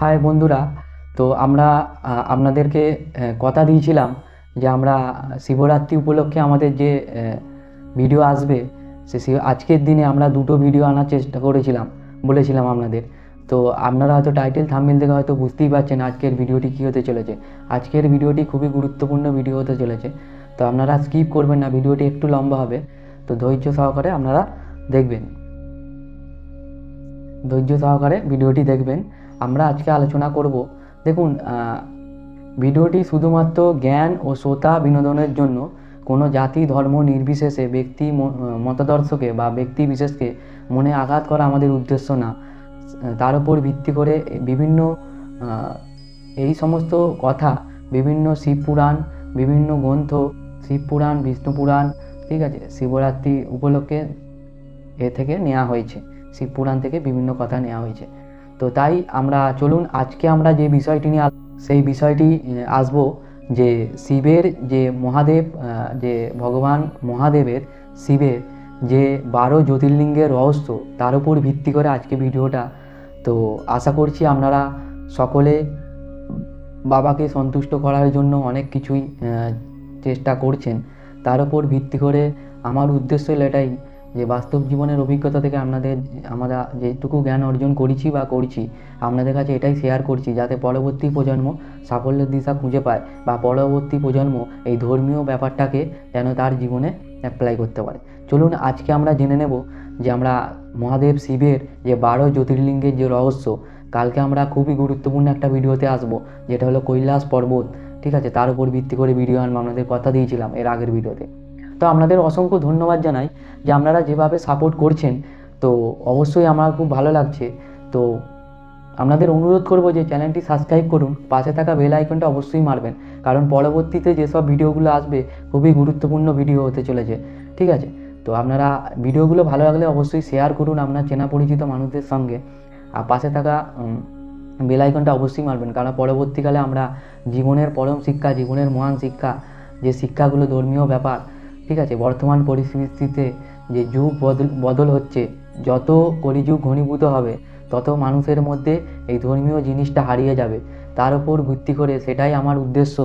High বন্ধুরা, তো আমরা আপনাদেরকে কথা দিয়েছিলাম যে আমরা শিবরাত্রি উপলক্ষে আমাদের যে ভিডিও আসবে, সে আজকের দিনে আমরা দুটো ভিডিও আনার চেষ্টা করেছিলাম, বলেছিলাম আপনাদের। তো আপনারা হয়তো টাইটেল থাম্বনেল থেকে হয়তো বুঝতেই পারছেন আজকের ভিডিওটি কী হতে চলেছে। আজকের ভিডিওটি খুবই গুরুত্বপূর্ণ ভিডিও হতে চলেছে। তো আপনারা স্কিপ করবেন না ভিডিওটি একটু লম্বা হবে। তো ধৈর্য সহকারে আপনারা দেখবেন। ধৈর্য সহকারে ভিডিওটি দেখবেন। আমরা আজকে আলোচনা করব। দেখুন ভিডিওটি শুধুমাত্র জ্ঞান ও শ্রোতা বিনোদনের জন্য, কোনো জাতি, ধর্ম নির্বিশেষে ব্যক্তি মতাদর্শকে বা ব্যক্তি বিশেষকে মনে আঘাত করা আমাদের উদ্দেশ্য না। তার উপর ভিত্তি করে বিভিন্ন এই সমস্ত কথা, বিভিন্ন শিব পুরাণ, বিভিন্ন গ্রন্থ, শিব পুরাণ, বিষ্ণু পুরাণ, ঠিক আছে, শিবরাত্রি উপলক্ষে এ থেকে নেওয়া হয়েছে। শিব পুরাণ থেকে বিভিন্ন কথা নেওয়া হয়েছে। তো তাই আমরা, চলুন আজকে আমরা যে বিষয়টি নিয়ে সেই বিষয়টি আসব যে শিবের যে মহাদেব যে ভগবান মহাদেবের শিবের যে বারো জ্যোতির্লিঙ্গের রহস্য, তার উপর ভিত্তি করে আজকে ভিডিওটা। তো আশা করছি আপনারা সকলে বাবাকে সন্তুষ্ট করার জন্য অনেক কিছুই চেষ্টা করছেন। তার উপর ভিত্তি করে আমার উদ্দেশ্য হলো এটাই যে বাস্তব জীবনের অভিজ্ঞতা থেকে আপনাদের আমরা যেটুকু জ্ঞান অর্জন করেছি বা করছি, আপনাদের কাছে এটাই শেয়ার করছি যাতে পরবর্তী প্রজন্ম সাফল্যের দিশা খুঁজে পায় বা পরবর্তী প্রজন্ম এই ধর্মীয় ব্যাপারটাকে যেন তার জীবনে অ্যাপ্লাই করতে পারে। চলুন আজকে আমরা জেনে নেব যে আমরা মহাদেব শিবের যে বারো জ্যোতির্লিঙ্গের যে রহস্য, কালকে আমরা খুবই গুরুত্বপূর্ণ একটা ভিডিওতে আসব, যেটা হলো কৈলাস পর্বত, ঠিক আছে? তার উপর ভিত্তি করে ভিডিও আনব, আপনাদের কথা দিয়েছিলাম এর আগের ভিডিওতে তো আপনাদের অসংখ্য ধন্যবাদ জানাই যে আপনারা যেভাবে সাপোর্ট করছেন, তো অবশ্যই আমার খুব ভালো লাগছে। তো আপনাদের অনুরোধ করব যে চ্যানেলটি সাবস্ক্রাইব করুন, পাশে থাকা বেল আইকনটা অবশ্যই মারবেন, কারণ পরবর্তীতে যেসব ভিডিওগুলো আসবে, খুবই গুরুত্বপূর্ণ ভিডিও হতে চলেছে, ঠিক আছে? তো আপনারা ভিডিওগুলো ভালো লাগলে অবশ্যই শেয়ার করুন আপনার চেনা পরিচিত মানুষদের সঙ্গে, আর পাশে থাকা বেল আইকনটা অবশ্যই মারবেন, কারণ পরবর্তীকালে আমরা জীবনের পরম শিক্ষা, জীবনের মহান শিক্ষা, যে শিক্ষাগুলো ধর্মীয় ব্যাপার ঠিক আছে? বর্তমান পরিস্থিতিতে যে যুগ বদল বদল হচ্ছে, যত কলিযুগ ঘনীভূত হবে, তত মানুষের মধ্যে এই ধর্মীয় জিনিসটা হারিয়ে যাবে। তার উপর ভিত্তি করে সেটাই আমার উদ্দেশ্য,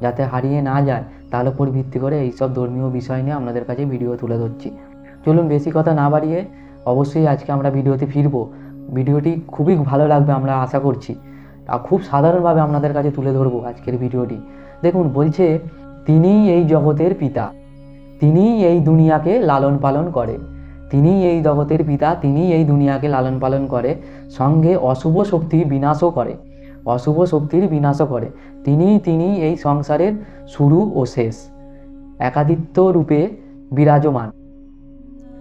যাতে হারিয়ে না যায়, তার উপর ভিত্তি করে এইসব ধর্মীয় বিষয় নিয়ে আপনাদের কাছে ভিডিও তুলে ধরছি। চলুন বেশি কথা না বাড়িয়ে অবশ্যই আজকে আমরা ভিডিওতে ফিরবো। ভিডিওটি খুবই ভালো লাগবে আমরা আশা করছি। আর খুব সাধারণভাবে আপনাদের কাছে তুলে ধরবো আজকের ভিডিওটি। দেখুন, বলছে তিনি এই জগতের পিতা। তিনি এই দুনিয়াকে লালন পালন করে। তিনি এই জগতের পিতা তিনি এই দুনিয়াকে লালন পালন করে। সঙ্গে অশুভ শক্তির বিনাশও করে। অশুভ শক্তির বিনাশও করে। তিনি তিনি এই সংসারের শুরু ও শেষ। একাদিত্ব রূপে বিরাজমান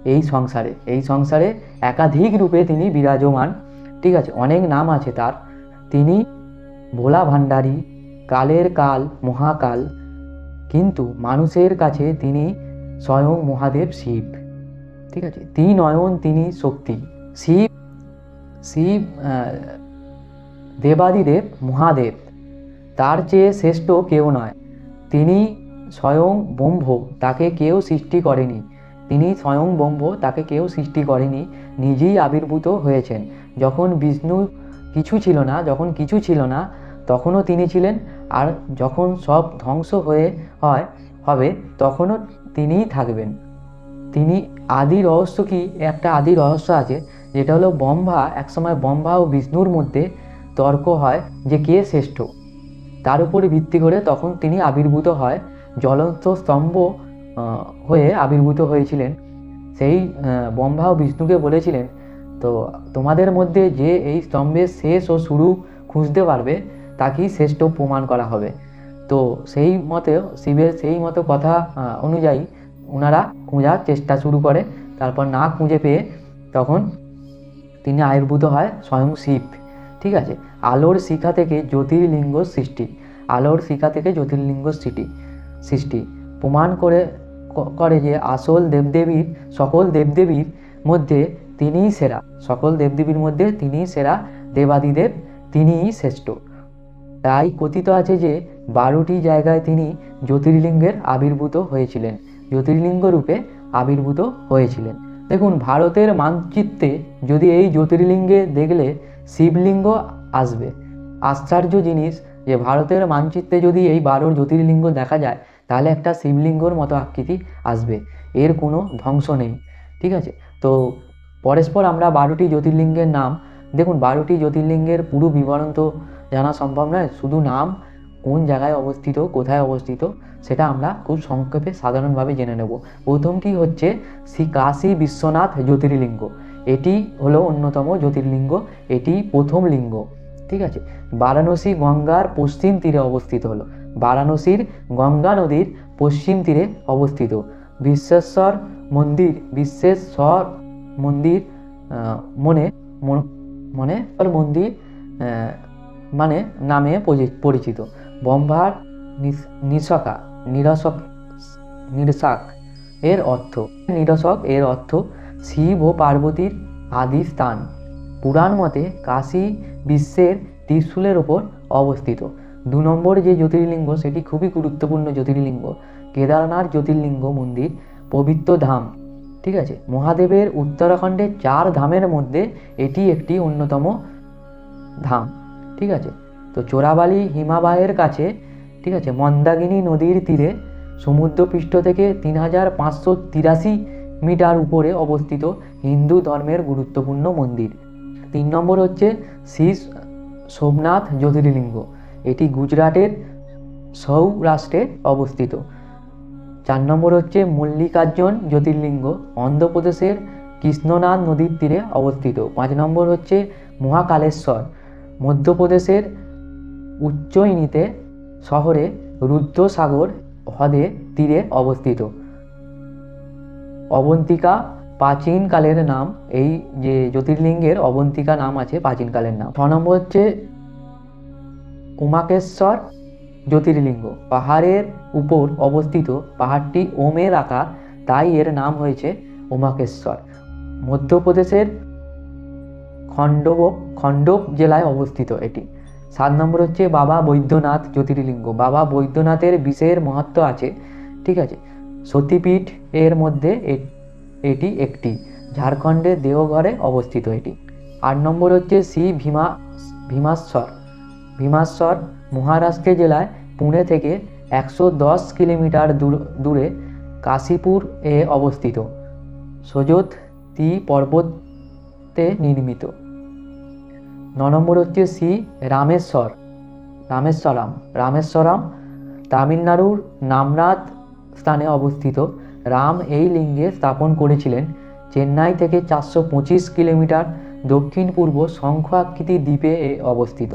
এই সংসারে। এই সংসারে একাধিক রূপে তিনি বিরাজমান। ঠিক আছে, অনেক নাম আছে তার। তিনি ভোলা ভাণ্ডারী, কালের কাল, মহাকাল। কিন্তু মানুষের কাছে তিনি স্বয়ং মহাদেব শিব। ঠিক আছে? তিনি নয়ন, তিনি শক্তি। শিব শিব দেবাদিদেব, মহাদেব। তার চেয়ে শ্রেষ্ঠ কেউ নয়। তিনি স্বয়ং ব্রহ্ম, তাকে কেউ সৃষ্টি করেনি। তিনি স্বয়ং ব্রহ্ম, তাকে কেউ সৃষ্টি করেনি। নিজেই আবির্ভূত হয়েছেন। যখন বিষ্ণু কিছু ছিল না, যখন কিছু ছিল না, তখনও তিনি ছিলেন। আর যখন সব ধ্বংস হয়ে হয় হবে, তখনও তিনিই থাকবেন। তিনি আদি রহস্য কি? একটা আদি রহস্য আছে, যেটা হলো ব্রহ্মা, একসময় ব্রহ্মা ও বিষ্ণুর মধ্যে তর্ক হয় যে কে শ্রেষ্ঠ। তার উপরে ভিত্তি করে তখন তিনি আবির্ভূত হয়, জ্বলন্ত স্তম্ভ হয়ে আবির্ভূত হয়েছিলেন। সেই ব্রহ্মা ও বিষ্ণুকে বলেছিলেন, তো তোমাদের মধ্যে যে এই স্তম্ভের শেষ ও শুরু খুঁজতে পারবে, তাকেই শ্রেষ্ঠ প্রমাণ করা হবে। তো সেই মতে, শিবের সেই মতো কথা অনুযায়ী ওনারা খোঁজার চেষ্টা শুরু করে। তারপর না খুঁজে পেয়ে তখন তিনি আবির্ভূত হয় স্বয়ং শিব। ঠিক আছে? আলোর শিখা থেকে জ্যোতির্লিঙ্গ সৃষ্টি। আলোর শিখা থেকে জ্যোতির্লিঙ্গ সৃষ্টি। সৃষ্টি। প্রমাণ করে করে যে আসল দেবদেবীর, সকল দেবদেবীর মধ্যে তিনিই সেরা। সকল দেবদেবীর মধ্যে তিনিই সেরা। দেবাদিদেব তিনিই শ্রেষ্ঠ। তাই কথিত আছে যে বারোটি জায়গায় তিনি জ্যোতির্লিঙ্গের আবির্ভূত হয়েছিলেন। জ্যোতির্লিঙ্গ রূপে আবির্ভূত হয়েছিলেন। দেখুন, ভারতের মানচিত্রে যদি এই জ্যোতির্লিঙ্গে দেখলে শিবলিঙ্গ আসবে। আশ্চর্য জিনিস যে ভারতের মানচিত্রে যদি এই বারোর জ্যোতির্লিঙ্গ দেখা যায়, তাহলে একটা শিবলিঙ্গর মতো আকৃতি আসবে। এর কোনো ধ্বংস নেই। ঠিক আছে? তো পরস্পর আমরা বারোটি জ্যোতির্লিঙ্গের নাম, দেখুন, বারোটি জ্যোতির্লিঙ্গের পুরো বিবরণ তো জানা সম্ভব নয়। শুধু নাম, কোন জায়গায় অবস্থিত, কোথায় অবস্থিত, সেটা আমরা খুব সংক্ষেপে সাধারণভাবে জেনে নেব। প্রথমটি হচ্ছে শ্রী কাশী বিশ্বনাথ জ্যোতির্লিঙ্গ। এটি হলো অন্যতম জ্যোতির্লিঙ্গ। এটি প্রথম লিঙ্গ। ঠিক আছে? বারাণসী গঙ্গার পশ্চিম তীরে অবস্থিত হলো। বারাণসীর গঙ্গা নদীর পশ্চিম তীরে অবস্থিত। বিশ্বেশ্বর মন্দির বিশ্বেশ্বর মন্দির মনে, মন- মনে, মন্দির মানে নামে পরিচিত। বম্বার নিস- নিশকা নিরসক নিরসাক এর অর্থ, নিরসক এর অর্থ শিব ও পার্বতীর আদি স্থান। পুরাণ মতে কাশী বিশ্বের ত্রিশূলের ওপর অবস্থিত। দু নম্বর যে জ্যোতির্লিঙ্গ, সেটি খুবই গুরুত্বপূর্ণ জ্যোতির্লিঙ্গ। কেদারনাথ জ্যোতির্লিঙ্গ মন্দির, পবিত্র ধাম। ঠিক আছে? মহাদেবের উত্তরাখণ্ডের চার ধামের মধ্যে এটি একটি অন্যতম ধাম। ঠিক আছে? তো চোরাবালি হিমাবাহের কাছে, ঠিক আছে, মন্দাকিনী নদীর তীরে, সমুদ্রপৃষ্ঠ থেকে তিন হাজার পাঁচশো তিরাশি মিটার উপরে অবস্থিত হিন্দু ধর্মের গুরুত্বপূর্ণ মন্দির। তিন নম্বর হচ্ছে শ্রী সোমনাথ জ্যোতির্লিঙ্গ। এটি গুজরাটের সৌরাষ্ট্রে অবস্থিত। চার নম্বর হচ্ছে মল্লিকার্জুন জ্যোতির্লিঙ্গ, অন্ধ্রপ্রদেশের কৃষ্ণনাথ নদীর তীরে অবস্থিত। পাঁচ নম্বর হচ্ছে মহাকালেশ্বর। মধ্যপ্রদেশের উজ্জয়িনীতে শহরে রুদ্রসাগর হ্রদে তীরে অবস্থিত। অবন্তিকা প্রাচীনকালের নাম, এই যে জ্যোতির্লিঙ্গের অবন্তিকা নাম আছে প্রাচীনকালের নাম। ছ নম্বর হচ্ছে উমাকেশ্বর জ্যোতির্লিঙ্গ। পাহাড়ের উপর অবস্থিত পাহাড়টি ওমের আকার, তাই এর নাম হয়েছে উমাকেশ্বর। মধ্যপ্রদেশের খণ্ডব খণ্ডব জেলায় অবস্থিত এটি। সাত নম্বর হচ্ছে বাবা বৈদ্যনাথ জ্যোতির্লিঙ্গ। বাবা বৈদ্যনাথের বিশের মহত্ব আছে, ঠিক আছে? সতীপীঠ এর মধ্যে এটি একটি। ঝাড়খণ্ডের দেওঘরে অবস্থিত এটি। আট নম্বর হচ্ছে শ্রী ভীমা, ভীমাশ্বর। ভীমাশ্বর মহারাষ্ট্র জেলায় পুনে থেকে একশো দশ কিলোমিটার দূর কাশীপুর এ অবস্থিত। সজোতী পর্বতে নির্মিত। ন নম্বর হচ্ছে শ্রী রামেশ্বর। রামেশ্বরাম। রামেশ্বরাম তামিলনাড়ুর নামনাথ স্থানে অবস্থিত। রাম এই লিঙ্গে স্থাপন করেছিলেন চেন্নাই থেকে চারশো পঁচিশ কিলোমিটার দক্ষিণ পূর্ব শঙ্খ আকৃতি দ্বীপে এ অবস্থিত।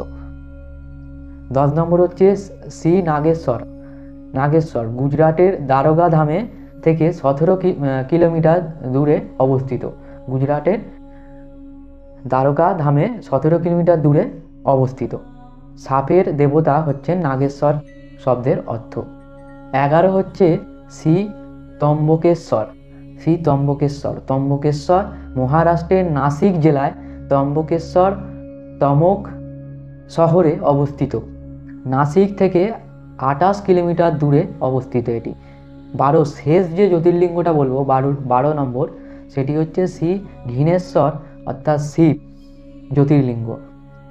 দশ নম্বর হচ্ছে শ্রী নাগেশ্বর। নাগেশ্বর গুজরাটের দ্বারকা ধামে থেকে সতেরো কিলোমিটার দূরে অবস্থিত। গুজরাটের দ্বারকা ধামে সতেরো কিলোমিটার দূরে অবস্থিত। সাপের দেবতা হচ্ছেন নাগেশ্বর শব্দের অর্থ। এগারো হচ্ছে শ্রী তম্বকেশ্বর। শ্রী তম্বকেশ্বর। তম্বকেশ্বর মহারাষ্ট্রের নাসিক জেলায় তম্বকেশ্বর তমক শহরে অবস্থিত। নাসিক থেকে আটাশ কিলোমিটার দূরে অবস্থিত এটি। বারো শেষ যে জ্যোতির্লিঙ্গটা বলব, বারো বারো নম্বর, সেটি হচ্ছে শ্রী ঘিনেশ্বর অর্থাৎ শিব জ্যোতির্লিঙ্গ।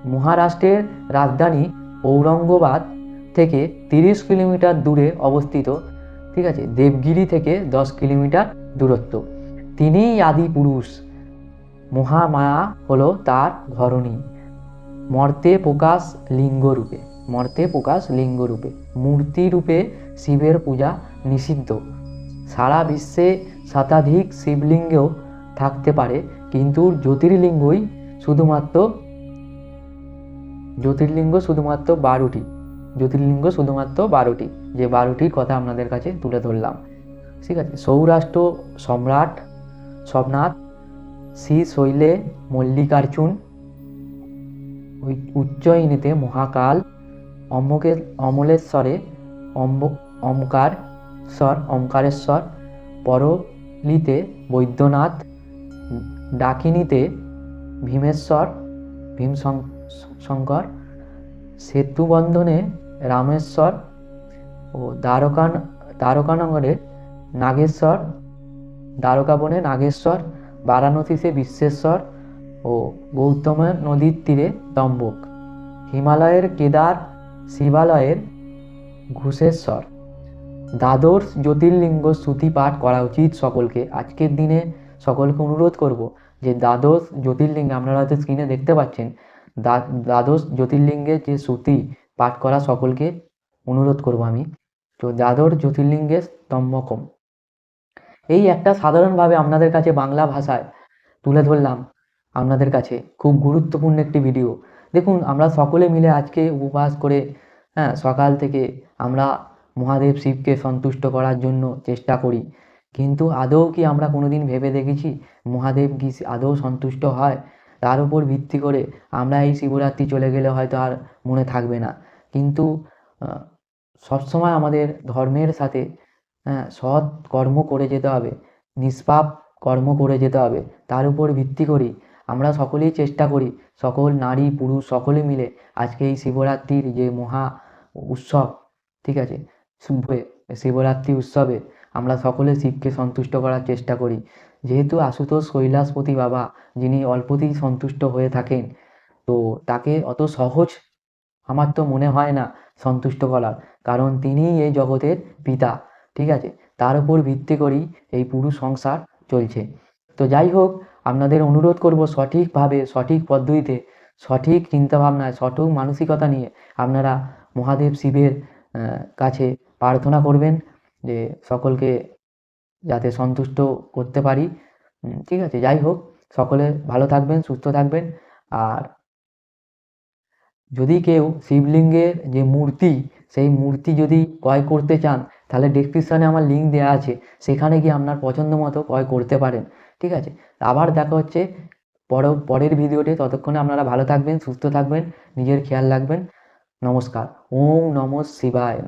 মহারাষ্ট্রের রাজধানী ঔরঙ্গাবাদ থেকে তিরিশ কিলোমিটার দূরে অবস্থিত, ঠিক আছে, দেবগিরি থেকে দশ কিলোমিটার দূরত্ব। তিনিই আদি পুরুষ। মহামায়া হলো তার ধরণী মর্তে প্রকাশ লিঙ্গরূপে মর্তে প্রকাশ লিঙ্গরূপে মূর্তি রূপে শিবের পূজা নিষিদ্ধ। সারা বিশ্বে শতাধিক শিবলিঙ্গেও থাকতে পারে কিন্তু জ্যোতির্লিঙ্গই শুধুমাত্র জ্যোতির্লিঙ্গ শুধুমাত্র বারোটি। জ্যোতির্লিঙ্গ শুধুমাত্র বারোটি। যে বারোটির কথা আপনাদের কাছে তুলে ধরলাম। ঠিক আছে? সৌরাষ্ট্র সম্রাট সবনাথ শ্রী শৈলে মল্লিকার্জুন উজ্জয়িনীতে মহাকাল, অম্বকে অমলেশ্বরে অম্ব অমকারশ্বর অমকারেশ্বর, পরলিতে বৈদ্যনাথ ডাকিনীতে ভীমেশ্বর ভীম শঙ্কর, সেতুবন্ধনে রামেশ্বর ও দ্বারকান, দ্বারকানগরে নাগেশ্বর, দ্বারকাবনে নাগেশ্বর, বারাণসীতে বিশ্বেশ্বর ও গৌতম নদীর তীরে তম্বক, হিমালয়ের কেদার শিবালয়ের ঘুষেশ্বর। দ্বাদশ জ্যোতির্লিঙ্গ শ্রুতি পাঠ করা উচিত সকলকে। আজকের দিনে সকলকে অনুরোধ করব যে দ্বাদশ জ্যোতির্লিঙ্গে, আপনারা হয়তো স্ক্রিনে দেখতে পাচ্ছেন, দ্বা- দ্বাদশ জ্যোতির্লিঙ্গের যে শ্রুতি পাঠ করা সকলকে অনুরোধ করব আমি। তো দ্বাদশ জ্যোতির্লিঙ্গের স্তম্ভকম। এই একটা সাধারণভাবে আপনাদের কাছে বাংলা ভাষায় তুলে ধরলাম আপনাদের কাছে, খুব গুরুত্বপূর্ণ একটি ভিডিও দেখুন, আমরা সকলে মিলে আজকে উপবাস করে হ্যাঁ সকাল থেকে আমরা মহাদেব শিবকে সন্তুষ্ট করার জন্য চেষ্টা করি। কিন্তু আদৌ কি আমরা কোনোদিন ভেবে দেখেছি? মহাদেব কি আদৌ সন্তুষ্ট হয়? তার উপর ভিত্তি করে আমরা এই শিবরাত্রি চলে গেলে হয়তো আর মনে থাকবে না। কিন্তু সবসময় আমাদের ধর্মের সাথে সৎ কর্ম করে যেতে হবে, নিষ্পাপ কর্ম করে যেতে হবে। তার উপর ভিত্তি করি, আমরা সকলেই চেষ্টা করি, সকল নারী, পুরুষ, সকলে মিলে আজকে এই শিবরাত্রির যে মহা উৎসব, ঠিক আছে? শিবরাত্রি উৎসবে আমরা সকলে শিবকে সন্তুষ্ট করার চেষ্টা করি। যেহেতু আশুতোষ কৈলাসপতি বাবা, যিনি অল্পতেই সন্তুষ্ট হয়ে থাকেন, তো তাকে অত সহজ আমার তো মনে হয় না সন্তুষ্ট করার, কারণ তিনিই এই জগতের পিতা, ঠিক আছে? তার উপর ভিত্তি করেই এই পুরো সংসার চলছে। তো যাই হোক, আপনাদের অনুরোধ করব সঠিকভাবে, সঠিক পদ্ধতিতে, সঠিক চিন্তাভাবনায়, সঠিক মানসিকতা নিয়ে আপনারা মহাদেব শিবের কাছে প্রার্থনা করবেন। যে সকলকে যাতে সন্তুষ্ট করতে পারি। ঠিক আছে, যাই হোক, সকলে ভালো থাকবেন, সুস্থ থাকবেন। আর যদি কেউ শিবলিঙ্গের যে মূর্তি, সেই মূর্তি যদি ক্রয় করতে চান, তাহলে ডেসক্রিপশানে আমার লিঙ্ক দেওয়া আছে। সেখানে গিয়ে আপনার পছন্দ মতো ক্রয় করতে পারেন। ঠিক আছে, আবার দেখা হচ্ছে পর, পরের ভিডিওতে। ততক্ষণে আপনারা ভালো থাকবেন, সুস্থ থাকবেন, নিজের খেয়াল রাখবেন। নমস্কার, ওম নমঃ শিবায়